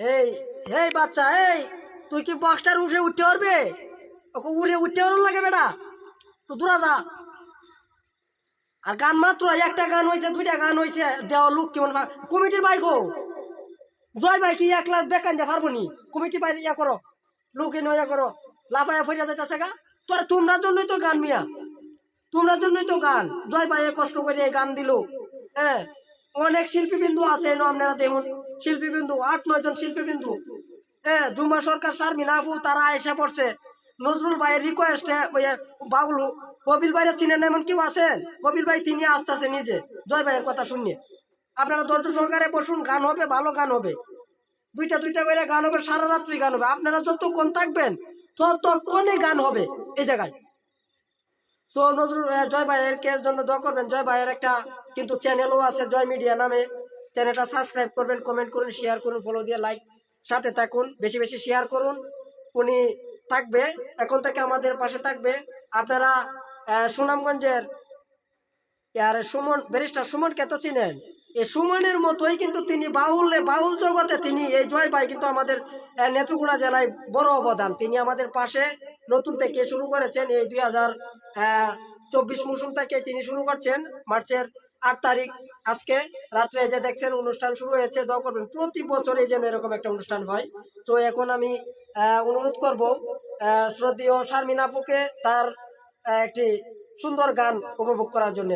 এই এই বাচ্চা, এই, তুই কি বক্সটার উঠে উঠতে পারবে? ওকে উড়ে উঠতে পারুন লাগে বেটা? তো দূরা যা। আর গান মাত্র, একটা গান হয়েছে দুইটা গান হয়েছে দেওয়া লোক কেমন কমিটির ভাই গো। জয় ভাই, কি একলা বেকান যা পারব নি? কমিটির ভাই ইয়া করো। লোক এনে ইয়া করো। লাফায়া ফরিয়া যাইতেছে গা। তোরা তোমরা জন্যই তো গান মিয়া। তোমরা জন্যই তো গান। জয় ভাই কষ্ট করে গান দিল। হ্যাঁ অনেক শিল্পীবিন্দু আছে আপনারা দেখুন। শিল্পীবিন্দু, আট, নয় জন শিল্পীবিন্দু। হ্যাঁ জুম্মা সরকার শারমিন আফু তারা এসে পড়ছে। নজরুল ভাইয়ের রিকোয়েস্টে বাউল কবিল ভাইয়ের চিনেন এমন কেউ আছেন? কবিল ভাই তিনি আসতেছে নিজে। জয় ভাইয়ের কথা শুনিয়ে আপনারা ধৈর্য সহকারে বসুন, গান হবে, ভালো গান হবে। দুইটা দুইটা করে গান হবে, সারা রাত্রি গান হবে। আপনারা যতক্ষণ থাকবেন, ততক্ষণে গান হবে এই জায়গায়। সো নজরুল জয় ভাইয়ের কে জন্য দোয়া করবেন। জয় ভাইয়ের একটা কিন্তু চ্যানেলও আছে, জয় মিডিয়া নামে। চ্যানেলটা সাবস্ক্রাইব করবেন কমেন্ট করুন শেয়ার করুন ফলো দিয়ে লাইক সাথে থাকুন, বেশি বেশি শেয়ার করুন। উনি থাকবে, এখন থেকে আমাদের পাশে থাকবে। আপনারা সুনামগঞ্জের, আর সুমন, ব্যারিস্টার সুমনকে তো চিনেন? এই সুমনের মতোই কিন্তু তিনি বাউল বাউল জগতে তিনি এই জয় ভাই কিন্তু আমাদের নেত্রকোনা জেলায় বড় অবদান। তিনি আমাদের পাশে নতুন থেকে শুরু করেছেন। এই দুই হাজার চব্বিশ মৌসুম থেকে তিনি শুরু করছেন, মার্চের আট তারিখ আজকে রাত্রে যে দেখছেন, অনুষ্ঠান শুরু হয়েছে, দোয়া করবেন। প্রতি বছরে যেন এরকম একটা অনুষ্ঠান হয়। তো এখন আমি অনুরোধ করব শ্রদ্ধীয় শারমিনাপুকে তার একটি সুন্দর গান উপভোগ করার জন্য।